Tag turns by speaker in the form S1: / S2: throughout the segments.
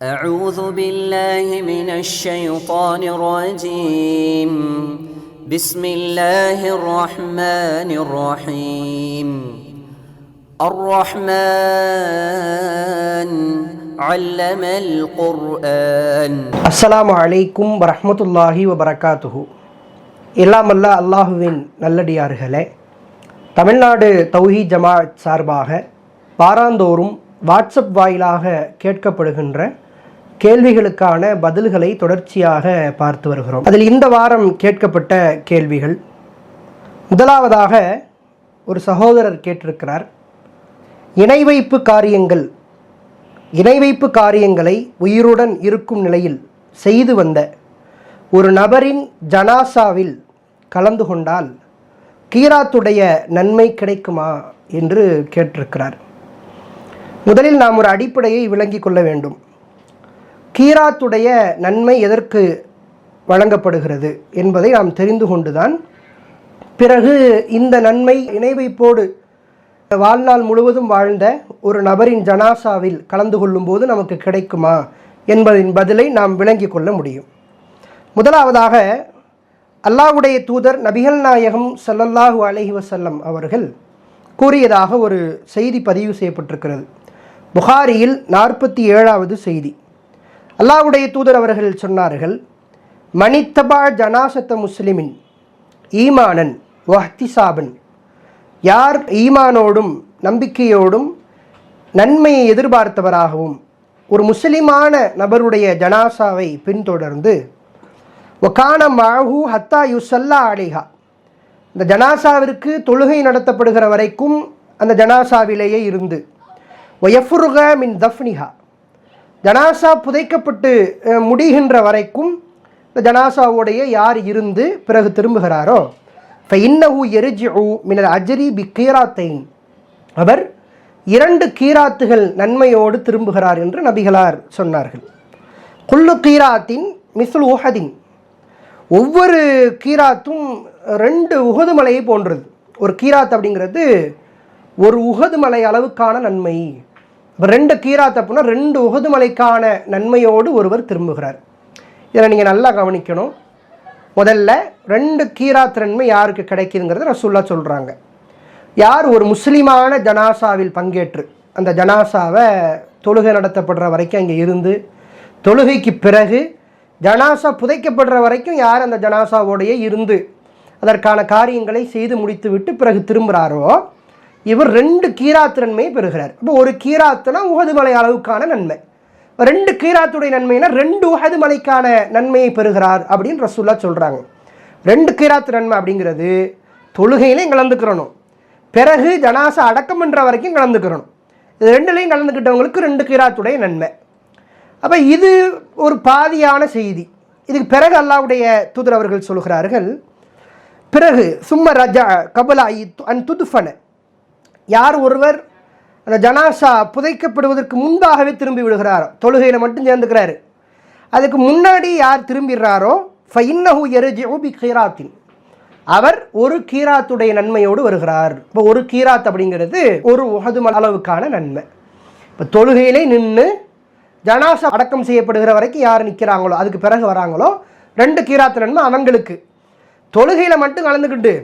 S1: أعوذ بالله من الشيطان الرجيم بسم الله الرحمن الرحيم الرحمن علم القرآن
S2: அஸ்ஸலாமு அலைக்கும் வரஹ்மத்துல்லாஹி வபரகாத்துஹு எல்லாம் அல்ல அல்லாஹுவின் நல்லடியார்களே தமிழ்நாடு தௌஹி ஜமாஅத் சார்பாக வாராந்தோறும் வாட்ஸ்அப் வாயிலாக கேட்கப்படுகின்ற கேள்விகளுக்கான பதில்களை தொடர்ச்சியாக பார்த்து வருகிறோம். அதில் இந்த வாரம் கேட்கப்பட்ட கேள்விகள் முதலாவதாக ஒரு சகோதரர் கேட்டிருக்கிறார் இணை வைப்பு காரியங்கள் இணை வைப்பு காரியங்களை உயிருடன் இருக்கும் நிலையில் செய்து வந்த ஒரு நபரின் ஜனாசாவில் கலந்து கொண்டால் கீராத்துடைய நன்மை கிடைக்குமா என்று கேட்டிருக்கிறார். முதலில் நாம் ஒரு அடிப்படையை விளங்கிக் கொள்ள வேண்டும். கீராத்துடைய நன்மை எதற்கு வழங்கப்படுகிறது என்பதை நாம் தெரிந்து கொண்டுதான் பிறகு இந்த நன்மை இணைவைப்போடு வாழ்நாள் முழுவதும் வாழ்ந்த ஒரு நபரின் ஜனாசாவில் கலந்து கொள்ளும்போது நமக்கு கிடைக்குமா என்பதின் பதிலை நாம் விளங்கிக் கொள்ள முடியும். முதலாவதாக அல்லாஹ்வுடைய தூதர் நபிகள் நாயகம் செல்லல்லாஹு அலைஹிவசல்லம் அவர்கள் கூறியதாக ஒரு செய்தி பதிவு செய்யப்பட்டிருக்கிறது. புகாரியில் நாற்பத்தி ஏழாவது செய்தி. அல்லாவுடைய தூதர் அவர்கள் சொன்னார்கள் மணித்தபா ஜனாசத்த முஸ்லிமின் ஈமானன் வஹ்திசாபன். யார் ஈமானோடும் நம்பிக்கையோடும் நன்மையை எதிர்பார்த்தவராகவும் ஒரு முஸ்லிமான நபருடைய ஜனாசாவை பின்தொடர்ந்து ஒகான மாஹூ ஹத்தா யுசல்லா அலிஹா. இந்த ஜனாசாவிற்கு தொழுகை நடத்தப்படுகிற வரைக்கும் அந்த ஜனாசாவிலேயே இருந்து ஒயஃபுருக மின் தஃப்னிஹா. ஜனாசா புதைக்கப்பட்டு முடிகின்ற வரைக்கும் இந்த ஜனாசாவுடைய யார் இருந்து பிறகு திரும்புகிறாரோ இப்போ இன்னஹூ எரிஜி ஊ மினர் அஜரி பி கீராத்தைன். அவர் இரண்டு கீராத்துகள் நன்மையோடு திரும்புகிறார் என்று நபிகளார் சொன்னார்கள். குல்லு கீராத்தின் மிஸ்ல் உஹதின். ஒவ்வொரு கீராத்தும் ரெண்டு உகது மலையை போன்றது. ஒரு கீராத் அப்படிங்கிறது ஒரு உகது மலை அளவுக்கான நன்மை. இப்போ ரெண்டு கீரா தப்புனா ரெண்டு உகது மலைக்கான நன்மையோடு ஒருவர் திரும்புகிறார். இதை நீங்கள் நல்லா கவனிக்கணும். முதல்ல ரெண்டு கீராத் நன்மை யாருக்கு கிடைக்குதுங்கிறத ரசூல்லா சொல்கிறாங்க யார் ஒரு முஸ்லீமான ஜனாசாவில் பங்கேற்று அந்த ஜனாசாவை தொழுகை நடத்தப்படுற வரைக்கும் அங்கே இருந்து தொழுகைக்கு பிறகு ஜனாசா புதைக்கப்படுற வரைக்கும் யார் அந்த ஜனாசாவோடையே இருந்து அதற்கான காரியங்களை செய்து முடித்து விட்டு பிறகு திரும்புகிறாரோ இவர் ரெண்டு கீராத்து நன்மையை பெறுகிறார். அப்போ ஒரு கீராத்துனா உகது மலை அளவுக்கான நன்மை. ரெண்டு கீராத்துடைய நன்மைனா ரெண்டு உகது மலைக்கான நன்மையை பெறுகிறார் அப்படின்னு ரசூல்லா சொல்கிறாங்க ரெண்டு கீராத்து நன்மை அப்படிங்கிறது தொழுகையிலையும் கலந்துக்கிறணும். பிறகு ஜனாசா அடக்கம் பண்ணுற வரைக்கும் கலந்துக்கிறணும். இது ரெண்டுலேயும் கலந்துக்கிட்டவங்களுக்கு ரெண்டு கீராத்துடைய நன்மை. அப்போ இது ஒரு பாதியான செய்தி. இதுக்கு பிறகு அல்லாவுடைய தூதர் அவர்கள் சொல்கிறார்கள் பிறகு சும்ம ரஜா கபலா அன் துதுஃபன. யார் ஒருவர் அந்த ஜனாசா புதைக்கப்படுவதற்கு முன்பாகவே திரும்பி விடுகிறாரோ தொழுகையில் மட்டும் சேர்ந்துக்கிறாரு. அதுக்கு முன்னாடி யார் திரும்பிடுறாரோ ஃபைன்னஹு எருஜிஉ பி கீராத்தின் அவர் ஒரு கீராத்துடைய நன்மையோடு வருகிறார். இப்போ ஒரு கீராத் அப்படிங்கிறது ஒரு உகது அளவுக்கான நன்மை. இப்போ தொழுகையிலே நின்று ஜனாசா அடக்கம் செய்யப்படுகிற வரைக்கும் யார் நிற்கிறாங்களோ அதுக்கு பிறகு வராங்களோ ரெண்டு கீராத்து நன்மை அவங்களுக்கு. தொழுகையில் மட்டும் கலந்துக்கிட்டு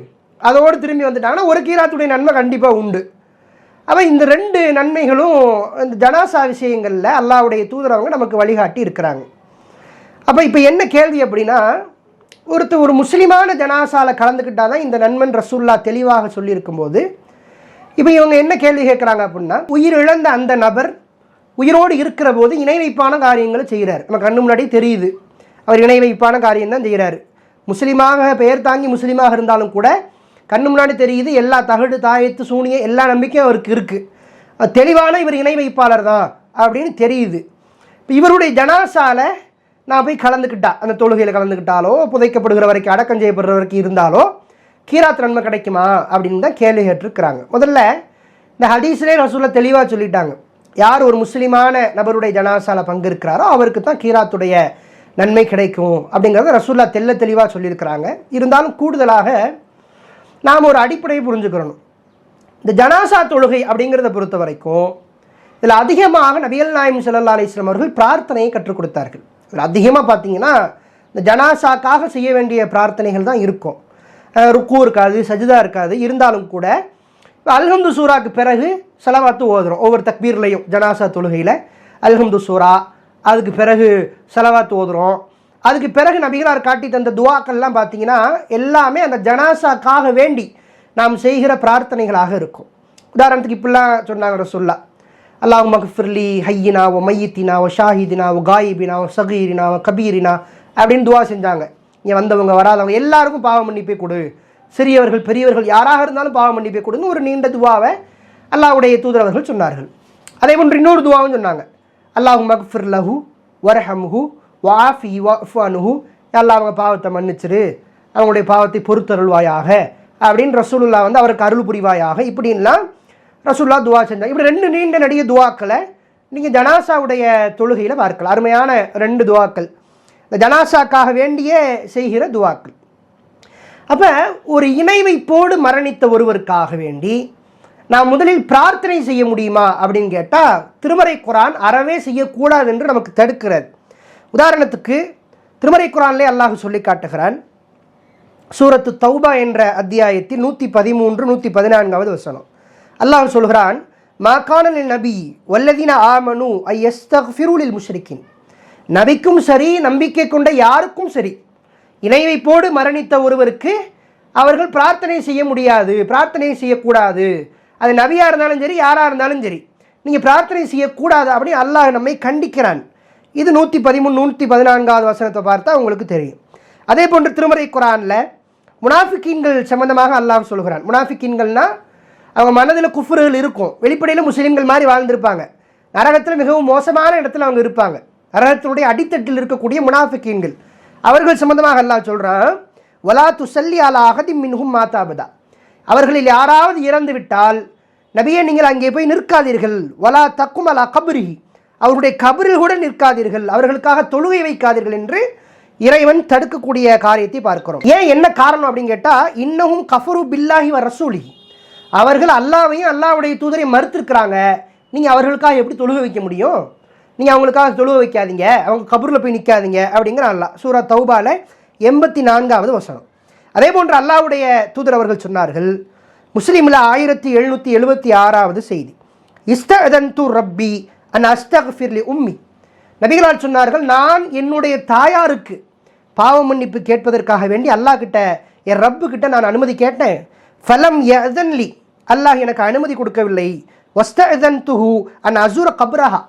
S2: அதோடு திரும்பி வந்துட்டாங்கன்னா ஒரு கீராத்துடைய நன்மை கண்டிப்பாக உண்டு. அப்போ இந்த ரெண்டு நன்மைகளும் இந்த ஜனாசா விஷயங்களில் அல்லாவுடைய தூதரவங்க நமக்கு வழிகாட்டி இருக்கிறாங்க. அப்போ இப்போ என்ன கேள்வி அப்படின்னா ஒருத்தர் ஒரு முஸ்லீமான ஜனாசாவில் கலந்துக்கிட்டால் தான் இந்த நன்மன் ரசூல்லா தெளிவாக சொல்லியிருக்கும்போது இப்போ இவங்க என்ன கேள்வி கேட்குறாங்க அப்படின்னா உயிர் இழந்த அந்த நபர் உயிரோடு இருக்கிற போது இணை வைப்பான காரியங்களை செய்கிறார். நம்ம கண்ணு முன்னாடி தெரியுது. அவர் இணை வைப்பான காரியம் தான் செய்கிறாரு. முஸ்லீமாக பெயர் தாங்கி முஸ்லீமாக இருந்தாலும் கூட கண்ணு முன்னாடி தெரியுது எல்லா தகடு தாயத்து சூனிய எல்லா நம்பிக்கையும் அவருக்கு இருக்குது தெளிவான இவர் இணை வைப்பாளர் தான் அப்படின்னு தெரியுது. இப்போ இவருடைய ஜனாசால நான் போய் கலந்துக்கிட்டா அந்த தொழுகையில் கலந்துக்கிட்டாலோ புதைக்கப்படுகிற வரைக்கும் அடக்கம் செய்யப்படுற வரைக்கும் இருந்தாலோ கீராத் நன்மை கிடைக்குமா அப்படின்னு தான் கேள்வி கேட்டிருக்கிறாங்க. முதல்ல இந்த ஹதீஸ்லேயே ரசூலை தெளிவாக சொல்லிட்டாங்க. யார் ஒரு முஸ்லீமான நபருடைய ஜனாசால பங்கேற்கிறாரோ அவருக்கு தான் கீராத்துடைய நன்மை கிடைக்கும் அப்படிங்கிறத ரசூல்லா தெல்ல தெளிவாக சொல்லியிருக்கிறாங்க. இருந்தாலும் கூடுதலாக நாம் ஒரு அடிப்படையை புரிஞ்சுக்கிறணும். இந்த ஜனாசா தொழுகை அப்படிங்கிறத பொறுத்த வரைக்கும் இதில் அதிகமாக நபியல் நாயம் சல்லா அலிஸ்லாம் அவர்கள் பிரார்த்தனையை கற்றுக் கொடுத்தார்கள். இதில் அதிகமாக பார்த்தீங்கன்னா இந்த ஜனாசாக்காக செய்ய வேண்டிய பிரார்த்தனைகள் தான் இருக்கும். அஹ் ருக்கு இருக்காது சஜிதா இருக்காது இருந்தாலும் கூட அல்ஹம்து சூராக்கு பிறகு செலவாத்து ஓதுறோம். ஒவ்வொரு தக்பீர்லையும் ஜனாசா தொழுகையில் அல்ஹம்து சூரா அதுக்கு பிறகு செலவாத்து ஓதுறோம். அதுக்கு பிறகு நபிகளார் காட்டி தந்த துவாக்கள்லாம் பார்த்தீங்கன்னா எல்லாமே அந்த ஜனாசாக்காக வேண்டி நாம் செய்கிற பிரார்த்தனைகளாக இருக்கும். உதாரணத்துக்கு இப்படிலாம் சொன்னாங்க ரசுல்லா. அல்லாஹ் மகஃபிர்லி ஹையினா ஓ மையத்தினா ஓ ஷாஹிதினா ஓ காயிபினா ஓ சகீரினா ஓ கபீரினா அப்படின்னு துவா செஞ்சாங்க. இங்கே வந்தவங்க வராதவங்க எல்லாருக்கும் பாவம் மன்னிப்பே கொடு. சிறியவர்கள் பெரியவர்கள் யாராக இருந்தாலும் பாவம் மன்னிப்பே கொடுன்னு ஒரு நீண்ட துவாவை அல்லாஹ்வுடைய தூதரவர்கள் சொன்னார்கள். அதே போன்று இன்னொரு துவாவும் சொன்னாங்க. அல்லாஹ் மக்ஃபிர் லஹு வரஹம்ஹு வாஃபி வஃபானுஹு. எல்லாம் அவங்க பாவத்தை மன்னிச்சிரு. அவங்களுடைய பாவத்தை பொறுத்தருள்வாயாக. அப்படின்னு ரசூலுல்லா வந்து அவருக்கு அருள் புரிவாயாக இப்படின்லாம் ரசூல்லா துவா செஞ்சாங்க. இப்படி ரெண்டு நீண்ட நடிக துவாக்களை நீங்கள் ஜனாசாவுடைய தொழுகையில் பார்க்கலாம். அருமையான ரெண்டு துவாக்கள். இந்த ஜனாசாக்காக வேண்டிய செய்கிற துவாக்கள். அப்போ ஒரு இணைவைப்போடு மரணித்த ஒருவருக்காக வேண்டி நாம் முதலில் பிரார்த்தனை செய்ய முடியுமா அப்படின்னு கேட்டால் திருமறை குரான் அறவே செய்யக்கூடாது என்று நமக்கு தடுக்கிறது. உதாரணத்துக்கு திருமறை குரான்லே அல்லாஹ் சொல்லி காட்டுகிறான் சூரத்து தௌபா என்ற அத்தியாயத்தில் நூற்றி பதிமூன்று நூற்றி பதினான்காவது வசனம். அல்லாஹ் சொல்கிறான் மாகானலில் நபி வல்லதீன ஆமனு ஐ எஸ்தஃபிருலில் முஷ்ரிக்கின். நபிக்கும் சரி நம்பிக்கை கொண்ட யாருக்கும் சரி இணை வைப்போடு மரணித்த ஒருவருக்கு அவர்கள் பிரார்த்தனை செய்ய முடியாது பிரார்த்தனை செய்யக்கூடாது. அது நபியாக இருந்தாலும் சரி யாராக இருந்தாலும் சரி நீங்கள் பிரார்த்தனை செய்யக்கூடாது அப்படின்னு அல்லாஹ் நம்மை கண்டிக்கிறான். இது நூற்றி பதிமூணு நூற்றி பதினான்காவது வசனத்தை பார்த்தா உங்களுக்கு தெரியும். அதே போன்று திருமறை குரானில் முனாஃபிக்கீன்கள் சம்பந்தமாக அல்லாஹ் சொல்கிறான். முனாஃபிக்கீன்கள்னால் அவங்க மனதில் குஃபுறுகள் இருக்கும். வெளிப்படையில் முஸ்லீம்கள் மாதிரி வாழ்ந்திருப்பாங்க. நரகத்தில் மிகவும் மோசமான இடத்துல அவங்க இருப்பாங்க. நரகத்தினுடைய அடித்தட்டில் இருக்கக்கூடிய முனாஃபிக்கீன்கள் அவர்கள் சம்பந்தமாக அல்லாஹ் சொல்கிறான் வலா துசல்லி அலா அகதி மின்ஹும் மாதாபதா அவர்களில் யாராவது இறந்து விட்டால் நபியே நீங்கள் அங்கே போய் நிற்காதீர்கள். வலா தக்கும் அலா கபுரி அவருடைய கபரில் கூட நிற்காதீர்கள். அவர்களுக்காக தொழுகை வைக்காதீர்கள் என்று இறைவன் தடுக்கக்கூடிய காரியத்தை பார்க்கிறோம். ஏன் என்ன காரணம் அப்படின்னு கேட்டால் இன்னமும் கஃபரு பில்லாஹி வ ரசூலி அவர்கள் அல்லாவையும் அல்லாவுடைய தூதரையும் மறுத்திருக்கிறாங்க. நீங்கள் அவர்களுக்காக எப்படி தொழுகை வைக்க முடியும்? நீங்கள் அவங்களுக்காக தொழுக வைக்காதீங்க. அவங்க கபூரில் போய் நிற்காதீங்க அப்படிங்கிற அல்லா சூரா தௌபால எண்பத்தி நான்காவது வசனம். அதே போன்று அல்லாவுடைய தூதர் அவர்கள் சொன்னார்கள் முஸ்லீமில் ஆயிரத்தி எழுநூற்றி எழுபத்தி ஆறாவது செய்தி இஸ்தன் து ரப்பி அன் அஸ்தக்ஃபிர்லி உம்மி. நபிகளால் சொன்னார்கள் நான் என்னுடைய தாயாருக்கு பாவ மன்னிப்பு கேட்பதற்காக வேண்டி அல்லாஹ் கிட்ட என் ரப்பு கிட்ட நான் அனுமதி கேட்டேன். ஃபலம் எதன்லி அல்லாஹ் எனக்கு அனுமதி கொடுக்கவில்லை. வஸ்தன் துஹு அன் அசூர கப்ரஹா.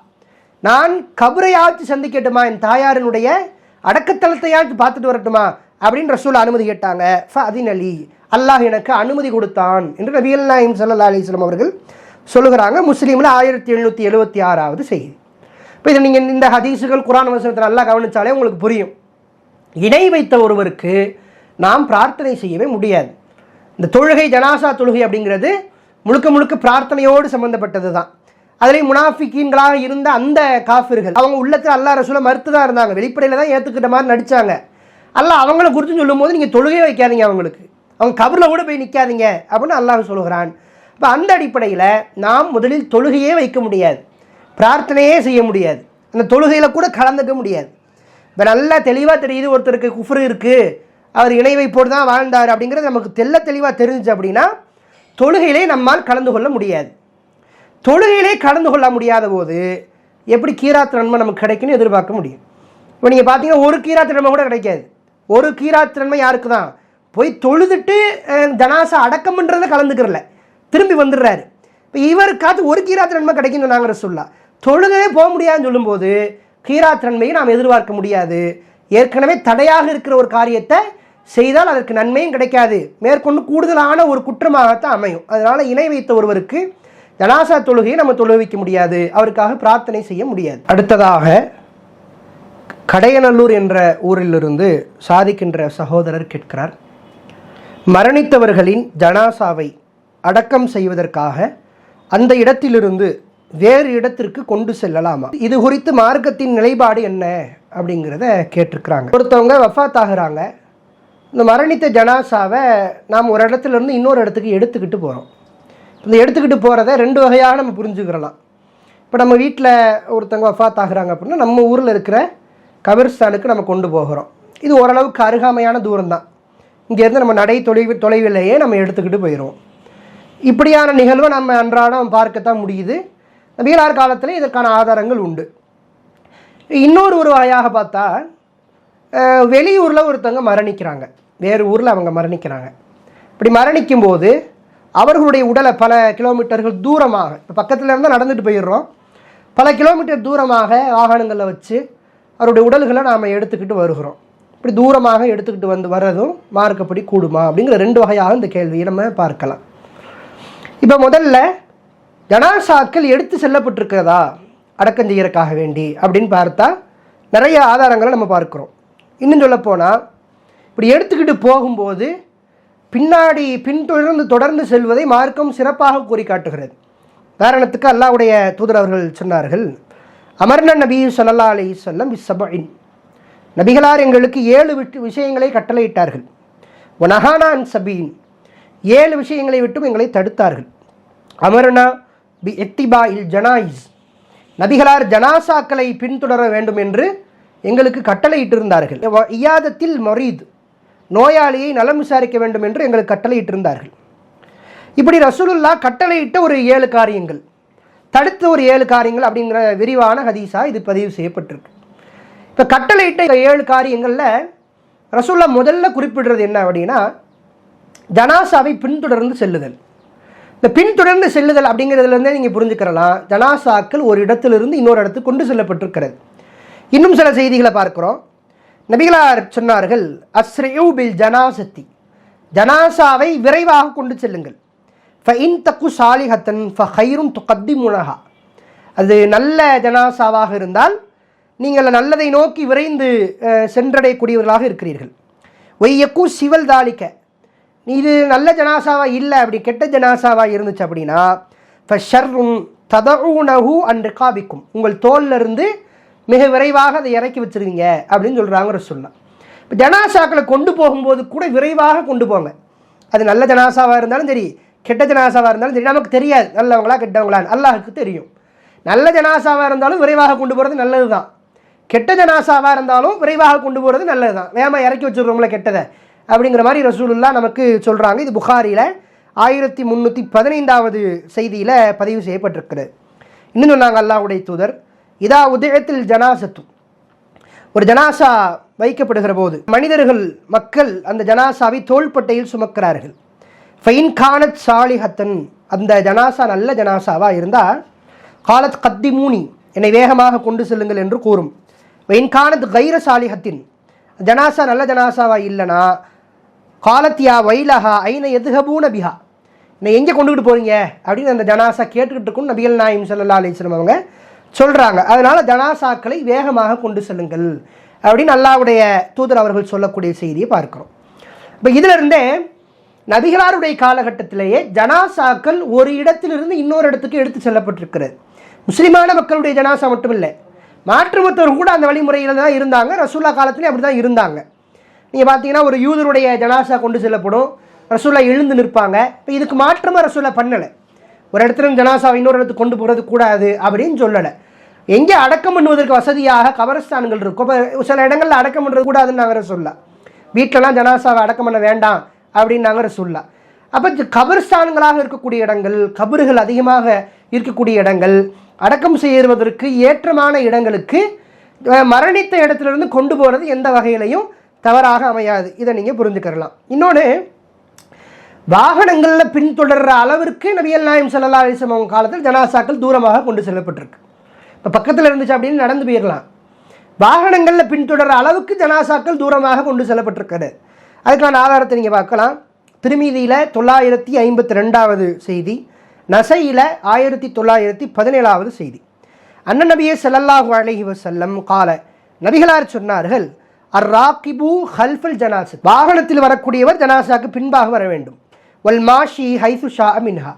S2: நான் கபரையாச்சு சந்திக்கட்டுமா? என் தாயாரினுடைய அடக்கத்தளத்தையாச்சு பார்த்துட்டு வரட்டுமா? அப்படின்னு ரசூல் அனுமதி கேட்டாங்க. ஃப அதின் அலி அல்லாஹ் எனக்கு அனுமதி கொடுத்தான். என்று நபிகள் நாயம் சல்லா அலிஸ்லாம் அவர்கள் சொல்லுகிறாங்க முஸ்லீமில் ஆயிரத்தி எழுநூற்றி எழுபத்தி ஆறாவது செய்தி. இப்போ இதை நீங்கள் இந்த ஹதீஸுகள் குரான் வசனத்தை நல்லா கவனித்தாலே உங்களுக்கு புரியும். இணை வைத்த ஒருவருக்கு நாம் பிரார்த்தனை செய்யவே முடியாது. இந்த தொழுகை ஜனாசா தொழுகை அப்படிங்கிறது முழுக்க முழுக்க பிரார்த்தனையோடு சம்மந்தப்பட்டது தான். அதுலேயும் முனாஃபிக்கீன்களாக இருந்த அந்த காஃபிர்கள் அவங்க உள்ளத்தில் அல்லா ரசூலை மறுத்து தான் இருந்தாங்க. வெளிப்படையில் தான் ஏற்றுக்கிட்ட மாதிரி நடித்தாங்க அல்ல அவங்கள குறித்து சொல்லும்போது நீங்கள் தொழுகை வைக்காதீங்க அவங்களுக்கு. அவங்க கபரில் கூட போய் நிற்காதீங்க அப்படின்னு அல்லாஹ் சொல்கிறான் இப்போ அந்த அடிப்படையில் நாம் முதலில் தொழுகையே வைக்க முடியாது. பிரார்த்தனையே செய்ய முடியாது. அந்த தொழுகையில் கூட கலந்துக்க முடியாது. இப்போ நல்லா தெளிவாக தெரியுது ஒருத்தருக்கு குஃப்ரு இருக்குது அவர் இணை வைப்போடு தான் வாழ்ந்தார் அப்படிங்கிறது நமக்கு தெல்ல தெளிவாக தெரிஞ்சுச்சு அப்படின்னா தொழுகையிலே நம்மால் கலந்து கொள்ள முடியாது. தொழுகையிலே கலந்து கொள்ள முடியாத போது எப்படி கீராத் நன்மை நமக்கு கிடைக்குன்னு எதிர்பார்க்க முடியும். இப்போ நீங்கள் பார்த்தீங்கன்னா ஒரு கீராத் நன்மை கூட கிடைக்காது. ஒரு கீராத் நன்மை யாருக்கு தான் போய் தொழுதுட்டு அஹ், ஜனாசா அடக்கம் கலந்துக்கிறல. திரும்பி வந்துடுறாரு. இப்போ இவருக்காவது ஒரு கீராத் நன்மை கிடைக்குன்னு சொன்னாங்க ரசுல்லா. தொழுகவே போக முடியாதுன்னு சொல்லும்போது கீராத் நன்மையை நாம் எதிர்பார்க்க முடியாது. ஏற்கனவே தடையாக இருக்கிற ஒரு காரியத்தை செய்தால் அதற்கு நன்மையும் கிடைக்காது. மேற்கொண்டு கூடுதலான ஒரு குற்றமாகத்தான் அமையும். அதனால் இணை வைத்த ஒருவருக்கு ஜனாசா தொழுகையை நம்ம தொழுவிக்க முடியாது. அவருக்காக பிரார்த்தனை செய்ய முடியாது. அடுத்ததாக கடையநல்லூர் என்ற ஊரிலிருந்து சாதிக்கின்ற சகோதரர் கேட்கிறார். மரணித்தவர்களின் ஜனாசாவை அடக்கம் செய்வதற்காக அந்த இடத்திலிருந்து வேறு இடத்திற்கு கொண்டு செல்லலாமா? இது குறித்து மார்க்கத்தின் நிலைப்பாடு என்ன அப்படிங்கிறத கேட்டிருக்கிறாங்க. ஒருத்தவங்க வஃபாத் ஆகுறாங்க இந்த மரணித்த ஜனாசாவை நாம் ஒரு இடத்துலேருந்து இன்னொரு இடத்துக்கு எடுத்துக்கிட்டு போகிறோம் இந்த எடுத்துக்கிட்டு போகிறத ரெண்டு வகையாக நம்ம புரிஞ்சுக்கிறலாம். இப்போ நம்ம வீட்டில் ஒருத்தவங்க வஃபாத் ஆகுறாங்க அப்படின்னா நம்ம ஊரில் இருக்கிற கபிர்ஸ்தானுக்கு நம்ம கொண்டு போகிறோம். இது ஓரளவுக்கு அருகாமையான தூரம் தான் இங்கேருந்து நம்ம நடை தொலைவு தொலைவிலேயே நம்ம எடுத்துக்கிட்டு போயிடுவோம். இப்படியான நிகழ்வை நம்ம அன்றாடம் பார்க்கத்தான் முடியுது. நபிகளார் காலத்தில் இதற்கான ஆதாரங்கள் உண்டு. இன்னொரு ஒரு வகையாக பார்த்தா வெளியூரில் ஒருத்தவங்க மரணிக்கிறாங்க. வேறு ஊரில் அவங்க மரணிக்கிறாங்க. இப்படி மரணிக்கும் போது அவர்களுடைய உடலை பல கிலோமீட்டர்கள் தூரமாக இப்போ பக்கத்தில் இருந்தால் நடந்துட்டு போயிடுறோம். பல கிலோமீட்டர் தூரமாக வாகனங்களில் வச்சு அவருடைய உடல்களை நாம் எடுத்துக்கிட்டு வருகிறோம். இப்படி தூரமாக எடுத்துக்கிட்டு வந்து வர்றதும் மார்க்கப்படி கூடுமா? அப்படிங்கிற ரெண்டு வகையாக இந்த கேள்வியை நம்ம பார்க்கலாம். இப்போ முதல்ல ஜனாசாக்கள் எடுத்து செல்லப்பட்டிருக்கிறதா? அடக்கம் செய்யறக்காக வேண்டி அப்படின்னு பார்த்தா நிறைய ஆதாரங்களை நம்ம பார்க்குறோம். இன்னும் சொல்லப்போனால் இப்படி எடுத்துக்கிட்டு போகும்போது பின்னாடி பின்தொடர்ந்து தொடர்ந்து செல்வதை மார்க்கம் சிறப்பாக கூறி காட்டுகிறது. உதாரணத்துக்கு அல்லாஹ்வுடைய தூதர் அவர்கள் சொன்னார்கள் அமர்ன நபி சொல்லல்லா அலி சொல்லம் பிஸ்ஸபஇன் நபிகளார் எங்களுக்கு ஏழு விட்டு விஷயங்களை கட்டளையிட்டார்கள். ஒனஹானான் சபீன். ஏழு விஷயங்களை விட்டும் எங்களை தடுத்தார்கள். அமர்னா பி எத்திபா இல் ஜனாயிஸ். நபிகளார் ஜனாசாக்களை பின்தொடர வேண்டும் என்று எங்களுக்கு கட்டளையிட்டிருந்தார்கள். இயாதத்தில் மொரீத் நோயாளியை நலம் விசாரிக்க வேண்டும் என்று எங்களுக்கு கட்டளையிட்டிருந்தார்கள். இப்படி ரசூலுல்லா கட்டளையிட்ட ஒரு ஏழு காரியங்கள். தடுத்த ஒரு ஏழு காரியங்கள் அப்படிங்கிற விரிவான ஹதீஸா இது பதிவு செய்யப்பட்டிருக்கு. இப்போ கட்டளையிட்ட ஏழு காரியங்களில் ரசூல்லா முதல்ல குறிப்பிடுறது என்ன அப்படின்னா ஜனாசாவை பின்தொடர்ந்து செல்லுதல். இந்த பின்தொடர்ந்து செல்லுதல் அப்படிங்கிறதுலேருந்தே நீங்கள் புரிஞ்சுக்கிறலாம். ஜனாசாக்கள் ஒரு இடத்திலிருந்து இன்னொரு இடத்துக்கு கொண்டு செல்லப்பட்டிருக்கிறது. இன்னும் சில செய்திகளை பார்க்கிறோம். நபிகளார் சொன்னார்கள் அஸ்ரேயூ பில் ஜனாசத்தி. ஜனாசாவை விரைவாக கொண்டு செல்லுங்கள். ஃப இன் தக்கு சாலிஹத்தன் ஃபஹைரும் துக்கத்தி முனஹா அது நல்ல ஜனாசாவாக இருந்தால் நீங்கள் நல்லதை நோக்கி விரைந்து சென்றடையக்கூடியவர்களாக இருக்கிறீர்கள். ஒய்யக்கு சிவல் தாளிக்க இது நல்ல ஜனாசாவாக இல்லை அப்படி கெட்ட ஜனாசாவாக இருந்துச்சு அப்படின்னா ஃபஷர்ரும் ததஊனஹு அன்று காபிக்கும் உங்கள் தோல்ல இருந்து மிக விரைவாக அதை இறக்கி வச்சுருவீங்க அப்படின்னு சொல்கிறாங்க சொல்லலாம் இப்போ ஜனாசாக்களை கொண்டு போகும்போது கூட விரைவாக கொண்டு போங்க. அது நல்ல ஜனாசாவாக இருந்தாலும் சரி கெட்ட ஜனாசாவாக இருந்தாலும் சரி நமக்கு தெரியாது. நல்லவங்களா கெட்டவங்களான்னு அல்லாஹுக்கு தெரியும். நல்ல ஜனாசாவாக இருந்தாலும் விரைவாக கொண்டு போகிறது நல்லது தான் கெட்ட ஜனாசாவாக இருந்தாலும் விரைவாக கொண்டு போகிறது நல்லது தான் வேகமாக இறக்கி வச்சுருவோம்ல கெட்டதை. அப்படிங்கிற மாதிரி ரசூலுல்லா நமக்கு சொல்கிறாங்க இது புகாரியில் ஆயிரத்தி முந்நூற்றி பதினைந்தாவது செய்தியில் பதிவு செய்யப்பட்டிருக்கிறது இன்னும் சொன்னாங்க அல்லாவுடைய தூதர் இதா உதயத்தில் ஜனாசத்து. ஒரு ஜனாசா வைக்கப்படுகிற போது மனிதர்கள் மக்கள் அந்த ஜனாசாவை தோள்பட்டையில் சுமக்கிறார்கள். ஃபைன் கானத் சாலிஹத்தன் அந்த ஜனாசா நல்ல ஜனாசாவாக இருந்தால் காலத் கத்திமூனி என்னை வேகமாக கொண்டு செல்லுங்கள் என்று கூறும். வெயின் கானத் கைர சாலிஹத்தின் ஜனாசா நல்ல ஜனாசாவாக இல்லைனா காலத்தியா வைலஹா ஐன எதுகபூன பிஹா. என்னை எங்கே கொண்டுகிட்டு போகிறீங்க அப்படின்னு அந்த ஜனாசா கேட்டுக்கிட்டு இருக்கும் நபிகள் நாயம் ஸல்லல்லாஹு அலிஸ்லம் அவங்க சொல்கிறாங்க அதனால் ஜனாசாக்களை வேகமாக கொண்டு செல்லுங்கள் அப்படின்னு அல்லாவுடைய தூதர் அவர்கள் சொல்லக்கூடிய செய்தியை பார்க்குறோம். இப்போ இதிலிருந்தே நபிகளாருடைய காலகட்டத்திலேயே ஜனாசாக்கள் ஒரு இடத்திலிருந்து இன்னொரு இடத்துக்கு எடுத்து செல்லப்பட்டிருக்கிறது. முஸ்லிமான மக்களுடைய ஜனாசா மட்டும் இல்லை மாற்று மத்தவர்கள் கூட அந்த வழிமுறையில் தான் இருந்தாங்க. ரசூல்லா காலத்துலேயும் அப்படி தான் இருந்தாங்க. நீங்கள் பார்த்தீங்கன்னா ஒரு யூதருடைய ஜனாசா கொண்டு செல்லப்படும். ரசூலா எழுந்து நிற்பாங்க. இப்போ இதுக்கு மாற்றமாக ரசூலா பண்ணலை. ஒரு இடத்துல இருந்து ஜனாசாவை இன்னொரு இடத்துக்கு கொண்டு போகிறது கூடாது அப்படின்னு சொல்லலை. எங்கே அடக்கம் பண்ணுவதற்கு வசதியாக கபரஸ்தான்கள் இருக்கும். இப்போ சில இடங்களில் அடக்கம் பண்ணுறது கூடாதுன்னு நாங்கள் சொல்லலாம் வீட்டிலலாம் ஜனாசாவை அடக்கம் பண்ண வேண்டாம் அப்படின்னு நாங்கள் சொல்லலாம் அப்போ கபர்ஸ்தான்களாக இருக்கக்கூடிய இடங்கள் கபறுகள் அதிகமாக இருக்கக்கூடிய இடங்கள் அடக்கம் செய்வதற்கு ஏற்றமான இடங்களுக்கு மரணித்த இடத்துலேருந்து கொண்டு போகிறது எந்த வகையிலையும் தவறாக அமையாது. இதை நீங்கள் புரிஞ்சுக்கிறலாம். இன்னொன்று வாகனங்களில் பின்தொடர்ற அளவிற்கு நபியல் நாயம் ஸல்லல்லாஹு அலிசம் அவங்க காலத்தில் ஜனாசாக்கள் தூரமாக கொண்டு செல்லப்பட்டிருக்கு. இப்போ பக்கத்தில் இருந்துச்சு அப்படின்னு நடந்து போயிடலாம் வாகனங்களில் பின்தொடர்ற அளவுக்கு ஜனாசாக்கள் தூரமாக கொண்டு செல்லப்பட்டிருக்கிறது. அதுக்கான ஆதாரத்தை நீங்கள் பார்க்கலாம். திருமீதியில் தொள்ளாயிரத்தி ஐம்பத்தி ரெண்டாவது செய்தி நசையில் ஆயிரத்தி தொள்ளாயிரத்தி பதினேழாவது செய்தி. அண்ணன் நபியே செல்லல்லாஹு அலைஹி செல்லம் கால நபிகளார் சொன்னார்கள் அர்ராகிபு ஹல்ஃபல் ஜனாசத் வாகனத்தில் வரக்கூடியவர் ஜனாசாக்கு பின்பாக வர வேண்டும் வல் மாஷி ஹைசு ஷா மின்ஹா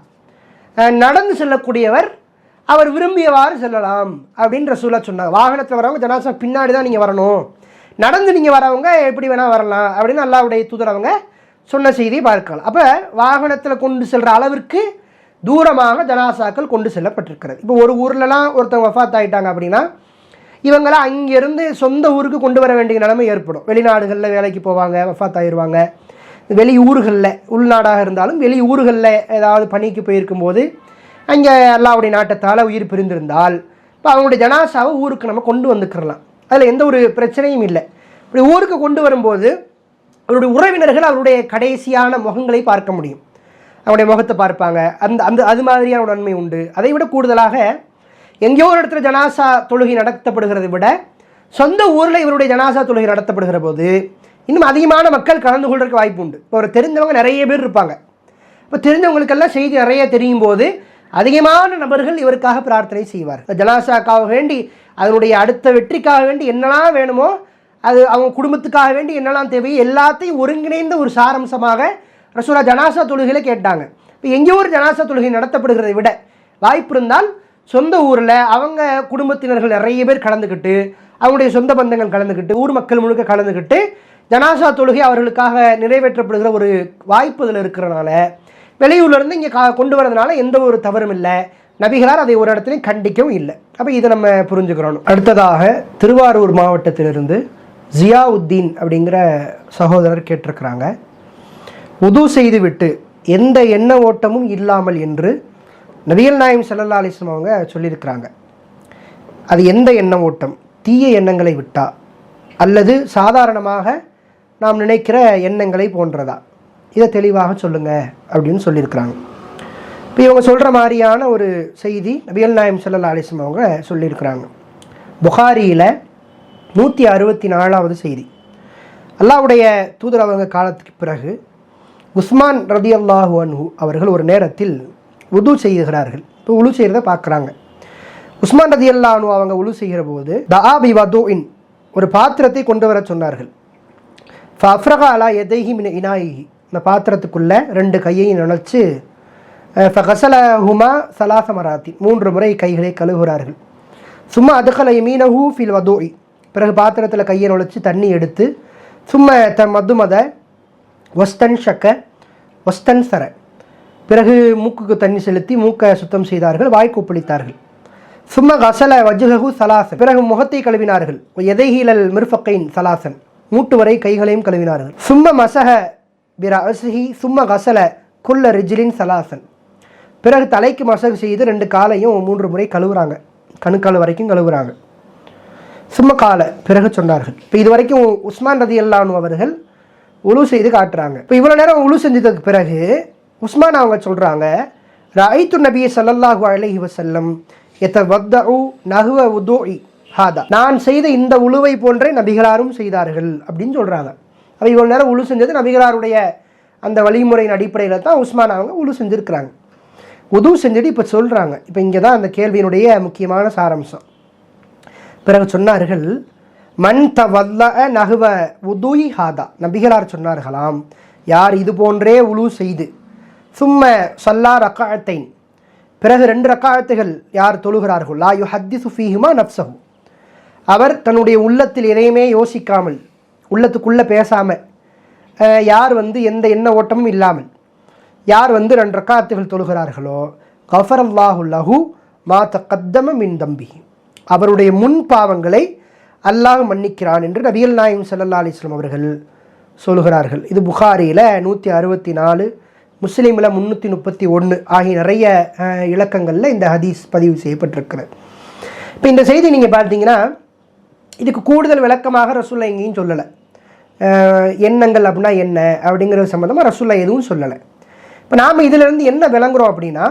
S2: நடந்து செல்லக்கூடியவர் அவர் விரும்பியவாறு செல்லலாம் அப்படின்ற ரசூலா சொன்னாங்க வாகனத்தில் வரவங்க ஜனாசா பின்னாடி தான் நீங்கள் வரணும் நடந்து நீங்கள் வரவங்க எப்படி வேணால் வரலாம் அப்படின்னு அல்லாவுடைய தூதர் அவங்க சொன்ன செய்தியை பார்க்கலாம் அப்போ வாகனத்தில் கொண்டு செல்கிற அளவிற்கு தூரமாக ஜனாசாக்கள் கொண்டு செல்லப்பட்டிருக்கிறது இப்போ ஒரு ஊர்லலாம் ஒருத்தவங்க வஃபாத் ஆகிட்டாங்க அப்படின்னா இவங்களாம் அங்கேருந்து சொந்த ஊருக்கு கொண்டு வர வேண்டிய நிலைமை ஏற்படும். வெளிநாடுகளில் வேலைக்கு போவாங்க வஃபாத் ஆயிடுவாங்க வெளி ஊர்களில் உள்நாடாக இருந்தாலும் வெளி ஊர்களில் ஏதாவது பணிக்கு போயிருக்கும்போது அங்கே அல்லாவுடைய நாட்டத்தால் உயிர் பிரிந்திருந்தால் இப்போ அவங்களுடைய ஜனாசாவை ஊருக்கு நம்ம கொண்டு வந்துக்கிறலாம் அதில் எந்த ஒரு பிரச்சனையும் இல்லை. இப்படி ஊருக்கு கொண்டு வரும்போது அவருடைய உறவினர்கள் அவருடைய கடைசியான முகங்களை பார்க்க முடியும். அவருடைய முகத்தை பார்ப்பாங்க. அந்த அந்த அது மாதிரியான ஒரு நன்மை உண்டு. அதை விட கூடுதலாக எங்கேயோ ஒரு இடத்துல ஜனாசா தொழுகை நடத்தப்படுகிறதை விட சொந்த ஊரில் இவருடைய ஜனாசா தொழுகை நடத்தப்படுகிற போது இன்னும் அதிகமான மக்கள் கலந்து கொள்றதுக்கு வாய்ப்பு உண்டு. இப்போ ஒரு தெரிஞ்சவங்க நிறைய பேர் இருப்பாங்க. இப்போ தெரிஞ்சவங்களுக்கெல்லாம் செய்தி நிறைய தெரியும் போது அதிகமான நபர்கள் இவருக்காக பிரார்த்தனை செய்வார் ஜனாசாக்காக வேண்டி அதனுடைய அடுத்த வெற்றிக்காக வேண்டி என்னெல்லாம் வேணுமோ அது அவங்க குடும்பத்துக்காக வேண்டி என்னெல்லாம் தேவையோ எல்லாத்தையும் ஒருங்கிணைந்த ஒரு சாரம்சமாக ரசூலா ஜனாசா தொழுகையில் கேட்டாங்க. இப்போ எங்கேயோ ஒரு ஜனாசா தொழுகை நடத்தப்படுகிறதை விட வாய்ப்பு இருந்தால் சொந்த ஊரில் அவங்க குடும்பத்தினர்கள் நிறைய பேர் கலந்துக்கிட்டு அவங்களுடைய சொந்த பந்தங்கள் கலந்துக்கிட்டு ஊர் மக்கள் முழுக்க கலந்துக்கிட்டு ஜனாசா தொழுகை அவர்களுக்காக நிறைவேற்றப்படுகிற ஒரு வாய்ப்பு இதில் இருக்கிறனால வெளியூர்லேருந்து இங்கே கா கொண்டு வரதுனால எந்த ஒரு தவறும் இல்லை. நபிகளார் அதை ஒரு இடத்துலையும் கண்டிக்கவும் இல்லை. அப்போ இதை நம்ம புரிஞ்சுக்கிறோம். அடுத்ததாக திருவாரூர் மாவட்டத்திலிருந்து ஜியாவுத்தீன் அப்படிங்கிற சகோதரர் கேட்டிருக்கிறாங்க. உது செய்துவிட்டு எந்த எண்ண ஓட்டமும் இல்லாமல் என்று நபிகள் நாயம் சல்லல்லா அலிஸ்லம் அவங்க சொல்லியிருக்கிறாங்க. அது எந்த எண்ண ஓட்டம்? தீய எண்ணங்களை விட்டா? அல்லது சாதாரணமாக நாம் நினைக்கிற எண்ணங்களை போன்றதா? இதை தெளிவாக சொல்லுங்கள் அப்படின்னு சொல்லியிருக்கிறாங்க. இப்போ இவங்க சொல்கிற மாதிரியான ஒரு செய்தி நபிகள் நாயம் சல்லல்லா அலிஸ்லம் அவங்க சொல்லியிருக்கிறாங்க. புகாரியில் நூற்றி அறுபத்தி நாலாவது செய்தி. அல்லாவுடைய தூதர் அவங்க காலத்துக்கு பிறகு உஸ்மான் ரதி அல்லாஹு அன்ஹு அவர்கள் ஒரு நேரத்தில் உது செய்கிறார்கள். இப்போ உழு செய்கிறத பார்க்குறாங்க உஸ்மான் ரதி அல்லானு அவங்க உழு செய்கிற போது வதோ இன் ஒரு பாத்திரத்தை கொண்டு வர சொன்னார்கள். ஃபப்ரகா அலா எதைஹி மின் இனாயிஹி இந்த பாத்திரத்துக்குள்ளே ரெண்டு கையை நுழைச்சு ஃபகசல ஹுமா சலாச மராத்தி மூன்று முறை கைகளை கழுவுகிறார்கள். சும்மா அதுக்கலை மீனஹூ ஃபில் வதோய் பிறகு பாத்திரத்தில் கையை நுழைச்சி தண்ணி எடுத்து சும்மா த மதுமத ஒஸ்தன் ஷக்க ஒஸ்தன் சர பிறகு மூக்குக்கு தண்ணி செலுத்தி மூக்கை சுத்தம் செய்தார்கள் வாய் கொப்பளித்தார்கள். சும்மா கசல வஜுககு சலாசன். பிறகு முகத்தை கழுவினார்கள். எதைகீழல் மிர்ஃபக்கைன் சலாசன். மூட்டு வரை கைகளையும் கழுவினார்கள். சும்ம மசக பிர அசுஹி சும்ம கசல குல்ல ரிஜிலின் சலாசன். பிறகு தலைக்கு மசகு செய்து ரெண்டு காலையும் மூன்று முறை கழுவுறாங்க. கணுக்கால் வரைக்கும் கழுவுறாங்க. சும்ம கால பிறகு சொன்னார்கள். இப்போ இது வரைக்கும் உஸ்மான் ரதி அல்லானு அவர்கள் உழு செய்து காட்டுறாங்க. இப்போ இவ்வளோ நேரம் உழு செஞ்சதுக்கு பிறகு உஸ்மான் அவங்க சொல்கிறாங்க ரைத்து நபியை சல்லல்லாஹு அலஹி வசல்லம் எத்த வத்தஉ நகுவ உதோஇ ஹாதா. நான் செய்த இந்த உழுவை போன்றே நபிகளாரும் செய்தார்கள் அப்படின்னு சொல்கிறாங்க அப்போ இவ்வளோ நேரம் உழு செஞ்சது நபிகளாருடைய அந்த வழிமுறையின் அடிப்படையில் தான் உஸ்மான் அவங்க உழு செஞ்சுருக்கிறாங்க. உது செஞ்சுட்டு இப்போ சொல்கிறாங்க இப்போ இங்கே தான் அந்த கேள்வியினுடைய முக்கியமான சாராம்சம். பிறகு சொன்னார்கள் மண் வல்ல நகுவ உதுய் ஹாதா. நபிகளார் சொன்னார்களாம் யார் இது போன்றே உழு செய்து சும்ம சல்லா ரக்காத்தைன் பிறகு ரெண்டு ரக்காத்துகள் யார் தொழுகிறார்கள்? லா யு ஹத்தி சுஃபீஹுமா நப்சஹு அவர் தன்னுடைய உள்ளத்தில் எதையுமே யோசிக்காமல் உள்ளத்துக்குள்ளே பேசாமல் யார் வந்து எந்த எண்ண ஓட்டமும் இல்லாமல் யார் வந்து ரெண்டு ரக்காத்துகள் தொழுகிறார்களோ கஃபர் அல்லாஹு லஹு மா தக்கத்தம மின் தம்பி அவருடைய முன் பாவங்களை அல்லாஹ் மன்னிக்கிறான் என்று நபியல் நாயம் சல்லா அலிஸ்லாம் அவர்கள் சொல்கிறார்கள் இது புகாரியில் நூற்றி அறுபத்தி நாலு முஸ்லீமில் முந்நூற்றி முப்பத்தி ஒன்று ஆகிய நிறைய இலக்கங்களில் இந்த ஹதீஸ் பதிவு செய்யப்பட்டிருக்கிறது. இப்போ இந்த செய்தி நீங்கள் பார்த்தீங்கன்னா இதுக்கு கூடுதல் விளக்கமாக ரசூல்லா எங்கேயும் சொல்லலை. எண்ணங்கள் அப்படின்னா என்ன அப்படிங்கிறது சம்மந்தமாக ரசூல்லா எதுவும் சொல்லலை. இப்போ நாம் இதிலிருந்து என்ன விளங்குறோம் அப்படின்னா